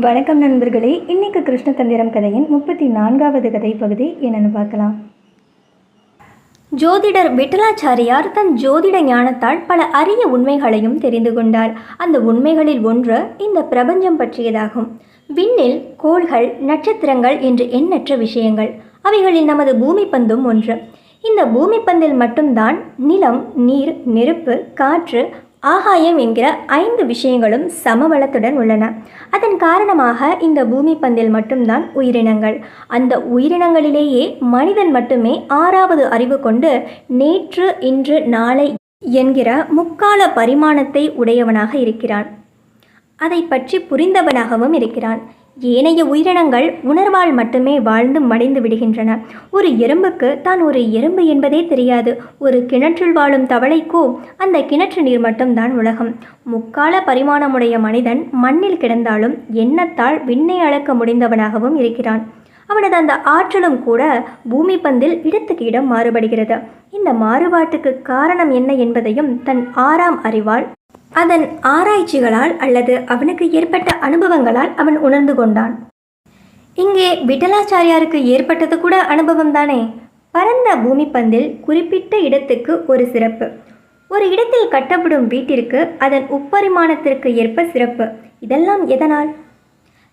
வணக்கம் நண்பர்களே இன்னைக்கு கிருஷ்ணதந்திரம் கதையின் முப்பத்தி நான்காவது கதை பகுதி என்னென்னு பார்க்கலாம். ஜோதிடர் விட்டலாச்சாரியார் தன் ஜோதிட ஞானத்தால் பல அரிய உண்மைகளையும் தெரிந்து கொண்டார். அந்த உண்மைகளில் ஒன்று இந்த பிரபஞ்சம் பற்றியதாகும். விண்ணில் கோள்கள் நட்சத்திரங்கள் என்று எண்ணற்ற விஷயங்கள். அவைகளில் நமது பூமி பந்தும் ஒன்று. இந்த பூமி பந்தில் மட்டும்தான் நிலம் நீர் நெருப்பு காற்று ஆகாயம் என்கிற ஐந்து விஷயங்களும் சமவளத்துடன் உள்ளன. அதன் காரணமாக இந்த பூமி பந்தில் மட்டும்தான் உயிரினங்கள். அந்த உயிரினங்களிலேயே மனிதன் மட்டுமே ஆறாவது அறிவு கொண்டு நேற்று இன்று நாளை என்கிற முக்கால பரிமாணத்தை உடையவனாக இருக்கிறான். அதை பற்றி புரிந்தவனாகவும் இருக்கிறான். ஏனைய உயிரினங்கள் உணர்வால் மட்டுமே வாழ்ந்து மடிந்து விடுகின்றன. ஒரு எறும்புக்கு தான் ஒரு எறும்பு என்பதே தெரியாது. ஒரு கிணற்றில் வாழும் தவளைக்கோ அந்த கிணற்று நீர் மட்டும்தான் உலகம். முக்கால பரிமாணமுடைய மனிதன் மண்ணில் கிடந்தாலும் எண்ணத்தால் விண்ணை அளக்க முடிந்தவனாகவும் இருக்கிறான். அவனது அந்த ஆற்றலும் கூட பூமி பந்தில் இடத்துக்கு இடம் மாறுபடுகிறது. இந்த மாறுபாட்டுக்கு காரணம் என்ன என்பதையும் தன் ஆறாம் அறிவால் அதன் ஆராய்ச்சிகளால் அல்லது அவனுக்கு ஏற்பட்ட அனுபவங்களால் அவன் உணர்ந்து கொண்டான். இங்கே விட்டலாச்சாரியாருக்கு ஏற்பட்டது கூட அனுபவம் தானே பரந்த பூமி பந்தில் குறிப்பிட்ட இடத்துக்கு ஒரு சிறப்பு. ஒரு இடத்தில் கட்டப்படும் வீட்டிற்கு அதன் உப்பரிமாணத்திற்கு ஏற்ப சிறப்பு. இதெல்லாம் எதனால்?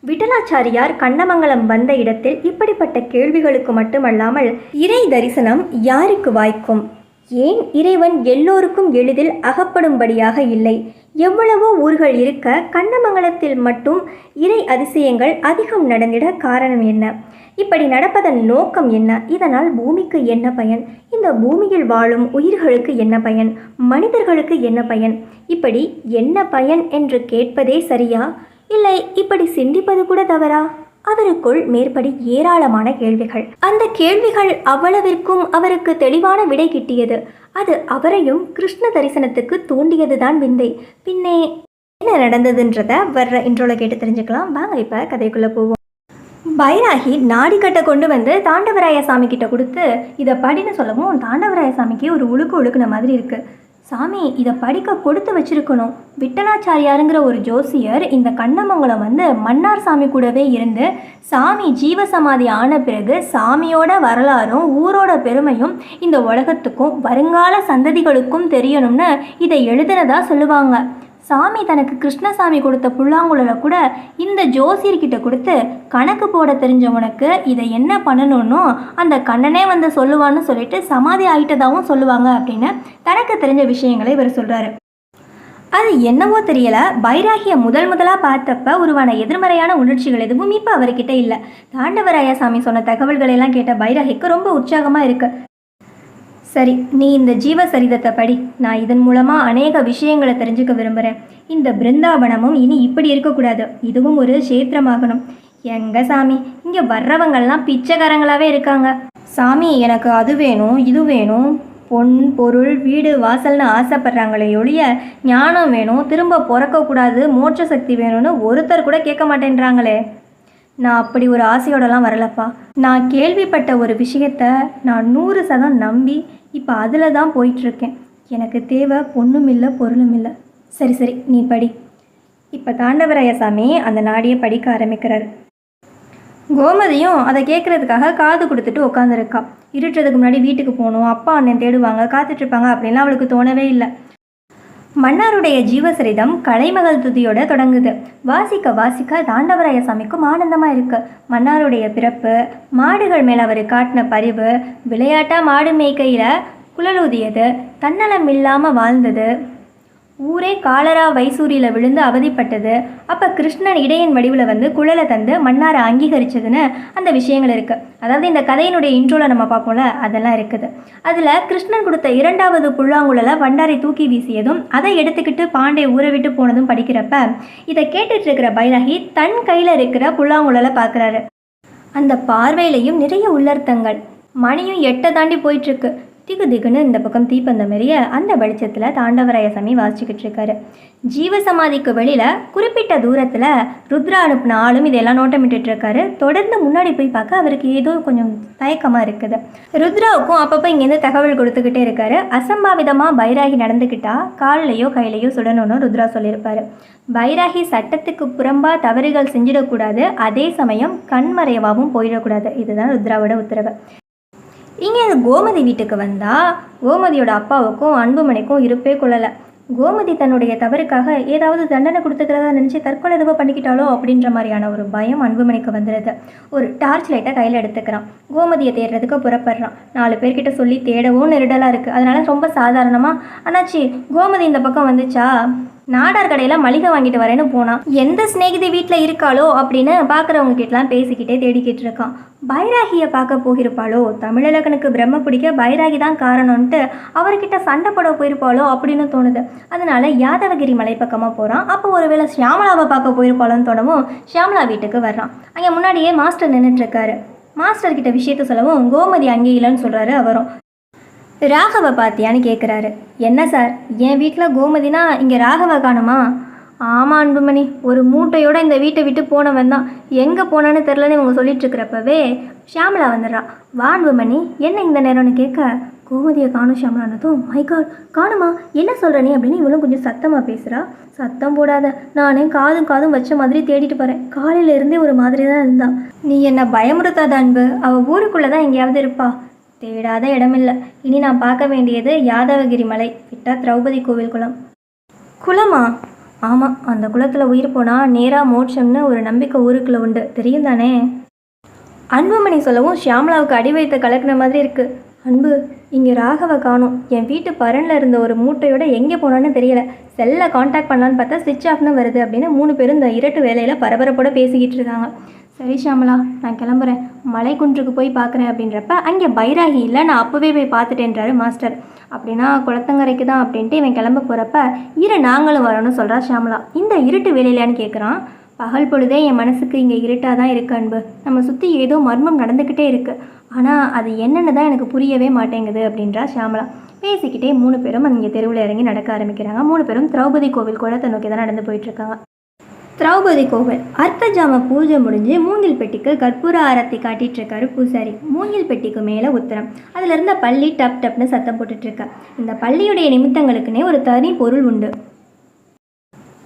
விட்டலாச்சாரியார் கண்ணமங்கலம் வந்த இடத்தில் இப்படிப்பட்ட கேள்விகளுக்கு மட்டுமல்லாமல் இறை தரிசனம் யாருக்கு வாய்க்கும்? ஏன் இறைவன் எல்லோருக்கும் எளிதில் அகப்படும்படியாக இல்லை? எவ்வளவோ ஊர்கள் இருக்க கண்ணமங்கலத்தில் மட்டும் இறை அதிசயங்கள் அதிகம் நடந்திட காரணம் என்ன? இப்படி நடப்பதன் நோக்கம் என்ன? இதனால் பூமிக்கு என்ன பயன்? இந்த பூமியில் வாழும் உயிர்களுக்கு என்ன பயன்? மனிதர்களுக்கு என்ன பயன்? இப்படி என்ன பயன் என்று கேட்பதே சரியா? இல்லை இப்படி சிந்திப்பது கூட தவறா? அவருக்குள் மேற்படி ஏராளமான கேள்விகள். அந்த கேள்விகள் அவ்வளவிற்கும் அவருக்கு தெளிவான விடை கிட்டியது. அது அவரையும் கிருஷ்ண தரிசனத்துக்கு தூண்டியதுதான் விந்தை. பின்னே என்ன நடந்ததுன்றத வர்ற இன்ட்ரோல கேட்டு தெரிஞ்சுக்கலாம். வாங்க இப்போ கதைக்குள்ளே போவோம். பைராகி நாடி கொண்டு வந்து தாண்டவராய சாமி கிட்ட கொடுத்து இதை படின்னு சொல்லவும் தாண்டவராய சாமிக்கு ஒரு உழுக்கு உழுக்குன மாதிரி இருக்குது சாமி இதை படிக்க கொடுத்து வச்சிருக்கணும். விட்டலாச்சாரியாருங்கிற ஒரு ஜோசியர் இந்த கண்ணமங்கலம் வந்து மன்னார் சாமி கூடவே இருந்து சாமி ஜீவசமாதி ஆன பிறகு சாமியோட வரலாறும் ஊரோட பெருமையும் இந்த உலகத்துக்கும் வருங்கால சந்ததிகளுக்கும் தெரியணும்னு இதை எழுதுனதா சொல்லுவாங்க. சாமி தனக்கு கிருஷ்ணசாமி கொடுத்த புல்லாங்குழலை கூட இந்த ஜோசியர்கிட்ட கொடுத்து கணக்கு போட தெரிஞ்சவனுக்கு இதை என்ன பண்ணணும்னோ அந்த கண்ணனே வந்து சொல்லுவான்னு சொல்லிட்டு சமாதி ஆகிட்டதாகவும் சொல்லுவாங்க அப்படின்னு தனக்கு தெரிஞ்ச விஷயங்களை இவர் சொல்கிறாரு அது என்னவோ தெரியல. பைராகிய முதல் முதலாக பார்த்தப்ப உருவான எதிர்மறையான உணர்ச்சிகள் எதுவும் இப்போ அவர்கிட்ட இல்லை. தாண்டவராய சாமி சொன்ன தகவல்களை எல்லாம் கேட்ட பைராகிக்கு ரொம்ப உற்சாகமாக இருக்கு. சரி நீ இந்த ஜீவ சரிதத்தை படி. நான் இதன் மூலமாக அநேக விஷயங்களை தெரிஞ்சுக்க விரும்புகிறேன் இந்த பிருந்தாவனமும் இனி இப்படி இருக்கக்கூடாது. இதுவும் ஒரு சேத்திரமாகணும். எங்க சாமி? இங்கே வர்றவங்கெல்லாம் பிச்சைக்காரங்களாகவே இருக்காங்க. சாமி எனக்கு அது வேணும் இது வேணும். பொன் பொருள் வீடு வாசல்னு ஆசைப்படுறாங்களே ஒழிய ஞானம் வேணும் திரும்ப பிறக்கக்கூடாது மோட்ச சக்தி வேணும்னு ஒருத்தர் கூட கேட்க மாட்டேன்றாங்களே. நான் அப்படி ஒரு ஆசையோடலாம் வரலப்பா. நான் கேள்விப்பட்ட ஒரு விஷயத்த நான் நூறு சதம் நம்பி இப்போ அதில் தான் போயிட்டுருக்கேன். எனக்கு தேவை பொண்ணும் இல்லை பொருளும் இல்லை. சரி சரி நீ படி. இப்போ தாண்டவராயசாமி அந்த நாடியை படிக்க ஆரம்பிக்கிறார். கோமதியும் அதை கேட்குறதுக்காக காது கொடுத்துட்டு உட்காந்துருக்கா இருட்டுறதுக்கு முன்னாடி வீட்டுக்கு போகணும் அப்பா அண்ணன் தேடுவாங்க காத்துட்ருப்பாங்க அப்படின்லாம் அவளுக்கு தோணவே இல்லை. மன்னாருடைய ஜீவசரிதம் கலைமகள் துதியோட தொடங்குது. வாசிக்க வாசிக்க தாண்டவராய சாமிக்கும் ஆனந்தமாக இருக்கு. மன்னாருடைய பிறப்பு மாடுகள் மேல் அவர் காட்டின பரிவு விளையாட்டா மாடு மேய்க்கையில் குழலூதியது தன்னலம் இல்லாமல் வாழ்ந்தது. ஊரே காலரா வைசூரியில் விழுந்து அவதிப்பட்டது. அப்போ கிருஷ்ணன் இடையன் வடிவில் வந்து குழலை தந்து மன்னாரை அங்கீகரிச்சதுன்னு அந்த விஷயங்கள் இருக்குது அதாவது இந்த கதையினுடைய இன்ட்ரோவில் நம்ம பார்ப்போம்ல அதெல்லாம் இருக்குது. அதில் கிருஷ்ணன் கொடுத்த இரண்டாவது புல்லாங்குழலை வண்டாரை தூக்கி வீசியதும் அதை எடுத்துக்கிட்டு பாண்டே ஊரை விட்டு போனதும் படிக்கிறப்ப இதை கேட்டுட்டு இருக்கிற பைராகி தன் கையில் இருக்கிற புல்லாங்குழலை பார்க்குறாரு அந்த பார்வையிலையும் நிறைய உள்ளர்த்தங்கள். மணியும் எட்டை தாண்டி போயிட்டுருக்கு திகு திகுன்னு இந்த பக்கம் தீப்பந்தம் எரிய அந்த வெளிச்சத்தில் தாண்டவராய சாமி வாசிச்சுக்கிட்டு இருக்காரு. ஜீவசமாதிக்கு வெளியில் குறிப்பிட்ட தூரத்தில் ருத்ரா அனுப்பின ஆளும் இதெல்லாம் நோட்டமிட்டு இருக்காரு. தொடர்ந்து முன்னாடி போய் பார்க்க அவருக்கு ஏதோ கொஞ்சம் தயக்கமாக இருக்குது. ருத்ராவுக்கும் அப்பப்போ இங்கேருந்து தகவல் கொடுத்துக்கிட்டே இருக்காரு. அசம்பாவிதமாக பைராகி நடந்துக்கிட்டா கால்லையோ கையிலையோ சுடணும்னு ருத்ரா சொல்லியிருப்பாரு. பைராகி சட்டத்துக்கு புறம்பா தவறுகள் செஞ்சிடக்கூடாது. அதே சமயம் கண்மறைவாகவும் போயிடக்கூடாது. இதுதான் ருத்ராவோட உத்தரவு. இங்கே கோமதி வீட்டுக்கு வந்தால் கோமதியோட அப்பாவுக்கும் அன்புமணிக்கும் இருப்பே கொள்ளலை. கோமதி தன்னுடைய தவறுக்காக ஏதாவது தண்டனை கொடுத்துக்கிறதா நினச்சி தற்கொலை எதுவோ பண்ணிக்கிட்டாலோ அப்படின்ற மாதிரியான ஒரு பயம் அன்புமணிக்கு வந்துடுது ஒரு டார்ச் லைட்டை கையில் எடுத்துக்கிறான். கோமதியை தேடுறதுக்கு புறப்படுறான். நாலு பேர்கிட்ட சொல்லி தேடவும் நெருடலாக இருக்குது அதனால் ரொம்ப சாதாரணமாக அண்ணாச்சி கோமதி இந்த பக்கம் வந்துச்சா? நாடார் கடையில் மளிகை வாங்கிட்டு வரேன்னு போனான். எந்த சிநேகிதி வீட்டில் இருக்காளோ அப்படின்னு பார்க்குறவங்க கிட்டலாம் பேசிக்கிட்டே தேடிக்கிட்டு இருக்கான். பைராகியை பார்க்க போகிருப்பாளோ? தமிழழகனுக்கு பிரம்ம பிடிக்க பைராகி தான் காரணம்ன்ட்டு அவர்கிட்ட சண்டை போட போயிருப்பாளோ அப்படின்னு தோணுது. அதனால யாதவகிரி மலை பக்கமாக போகிறான் அப்போ ஒருவேளை ஷியாமலாவை பார்க்க போயிருப்பாளோன்னு தோணவும் ஷியாமலா வீட்டுக்கு வர்றான். அங்கே முன்னாடியே மாஸ்டர் நின்றுட்டு இருக்காரு. மாஸ்டர் கிட்ட விஷயத்த சொல்லவும் கோமதி அங்கே இல்லைன்னு சொல்கிறாரு அவரும். ராகவை பார்த்தியான்னு கேட்குறாரு என்ன சார்? என் வீட்டில் கோமதினா இங்கே ராகவ காணுமா? ஆமாம் அன்புமணி ஒரு மூட்டையோட இந்த வீட்டை விட்டு போனவன் தான். எங்கே போனான்னு தெரிலன்னு இவங்க சொல்லிட்டுருக்கிறப்பவே ஷியாமலா வந்துடுறா. வா அன்புமணி என்ன இந்த நேரம்னு கேட்க கோமதியை காணும் ஷியாமலானதும் மை காட் காணுமா? என்ன சொல்கிற நீ? அப்படின்னு இவளும் கொஞ்சம் சத்தமாக பேசுகிறா சத்தம் போடாத. நானே காதும் காதும் வச்ச மாதிரி தேடிட்டு போகிறேன் காலையிலேருந்தே ஒரு மாதிரி தான் இருந்தான். நீ என்னை பயமுறுத்தாத அன்பு. அவள் ஊருக்குள்ளே தான் எங்கேயாவது இருப்பா. தேடாத இடமில்லை. இனி நான் பார்க்க வேண்டியது யாதவகிரி மலை. விட்டா திரௌபதி கோவில் குளம். குளமா? ஆமாம் அந்த குளத்தில் உயிர் போனால் நேராக மோட்சம்னு ஒரு நம்பிக்கை ஊருக்குள்ளே உண்டு. தெரியும் தானே? அன்புமணி சொல்லவும் ஷியாமலாவுக்கு அடி வைத்த கலக்கின மாதிரி இருக்குது அன்பு இங்கே ராகவ காணும். என் வீட்டு பரனில் இருந்த ஒரு மூட்டையோட எங்கே போனான்னு தெரியல. செல்லை காண்டாக்ட் பண்ணலான்னு பார்த்தா ஸ்விட்ச் ஆஃப்னு வருது அப்படின்னு மூணு பேரும் இந்த இரட்டு வேலையில் பரபரப்போட பேசிக்கிட்டு இருக்காங்க. சரி ஷாமலா நான் கிளம்புறேன். மலைக்குன்றுக்கு போய் பார்க்குறேன் அப்படின்றப்ப அங்கே பைராகி இல்லை நான் அப்போவே போய் பார்த்துட்டேன்றாரு மாஸ்டர். அப்படின்னா குளத்தங்கரைக்கு தான் அப்படின்ட்டு இவன் கிளம்ப போகிறப்ப இரு நாங்களும் வரோன்னு சொல்கிறா ஷாமலா. இந்த இருட்டு வேலையிலான்னு கேட்குறான் பகல் பொழுதே என் மனசுக்கு இங்கே இருட்டாக தான் இருக்கு அன்பு. நம்ம சுற்றி ஏதோ மர்மம் நடந்துக்கிட்டே இருக்குது ஆனால் அது என்னென்னு தான் எனக்கு புரியவே மாட்டேங்குது அப்படின்றா ஷாமலா. பேசிக்கிட்டே மூணு பேரும் அங்கே தெருவில் இறங்கி நடக்க ஆரம்பிக்கிறாங்க. மூணு பேரும் திரௌபதி கோவில் குளத்தை நோக்கி தான் நடந்து போயிட்டுருக்காங்க திரௌபதி கோவில். அர்த்தஜாம பூஜை முடிஞ்சு மூங்கில் பெட்டிக்கு கற்பூர ஆரத்தி காட்டிட்டு இருக்காரு பூசாரி. மூங்கில் பெட்டிக்கு மேலே உத்தரம். அதுல இருந்த பள்ளி டப் டப்னு சத்தம் போட்டுட்ருக்கா இந்த பள்ளியுடைய நிமித்தங்களுக்குன்னே ஒரு தனி பொருள் உண்டு.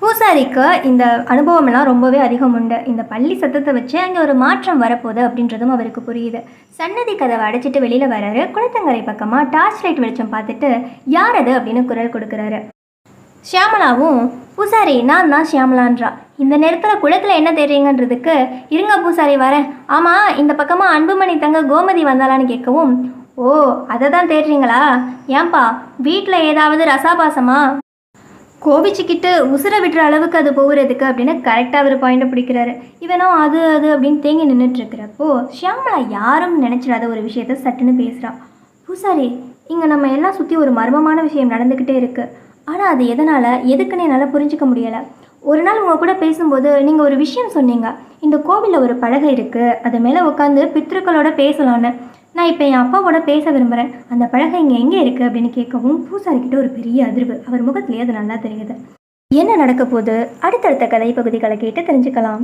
பூசாரிக்கு இந்த அனுபவமெல்லாம் ரொம்பவே அதிகம் உண்டு. இந்த பள்ளி சத்தத்தை வச்சு அங்கே ஒரு மாற்றம் வரப்போகுது அப்படின்றதும் அவருக்கு புரியுது. சன்னதி கதவை அடைச்சிட்டு வெளியில் வராரு. குளத்தங்கரை பக்கமாக டார்ச் லைட் வெளிச்சம் பார்த்துட்டு யார் அது? அப்படின்னு குரல் கொடுக்குறாரு. ஷியாமலாவும் பூசாரி நான் தான் ஷியாமலான்றா? இந்த நேரத்தில் குளத்தில் என்ன தேடுறீங்கன்றதுக்கு இருங்க பூசாரி வரேன். ஆமாம் இந்த பக்கமாக அன்புமணி தங்க கோமதி வந்தாளான்னு கேட்கவும் ஓ அதை தான் தேடுறீங்களா? ஏன்பா வீட்டில் ஏதாவது ரசாபாசமா? கோபிச்சுக்கிட்டு உசுரை விட்டுற அளவுக்கு அது போகிறதுக்கு அப்படின்னு கரெக்டாக அவர் பாயிண்டை பிடிக்கிறாரு. இவனும் அது அது அப்படின்னு தேங்கி நின்றுட்டுருக்கிறப்போ ஷியாமலா யாரும் நினச்சிடாத ஒரு விஷயத்த சட்டுன்னு பேசுகிறா பூசாரி இங்கே நம்ம எல்லாம் சுற்றி ஒரு மர்மமான விஷயம் நடந்துக்கிட்டே இருக்குது ஆனால் அது எதனால் எதுக்குன்னு என்னால் புரிஞ்சுக்க முடியலை. ஒரு நாள் உங்கள் கூட பேசும்போது நீங்கள் ஒரு விஷயம் சொன்னீங்க. இந்த கோவிலில் ஒரு பலகை இருக்குது அது மேலே உட்காந்து பித்ருக்களோட பேசலான்னு நான் இப்போ என் அப்பாவோட பேச விரும்புகிறேன் அந்த பலகை இங்கே எங்கே இருக்குது அப்படின்னு கேட்கவும் பூசாரிக்கிட்ட ஒரு பெரிய அதிர்வு. அவர் முகத்திலேயே அது நல்லா தெரியுது. என்ன நடக்க போகுது? அடுத்தடுத்த கதை பகுதிகளை கேட்டு தெரிஞ்சுக்கலாம்.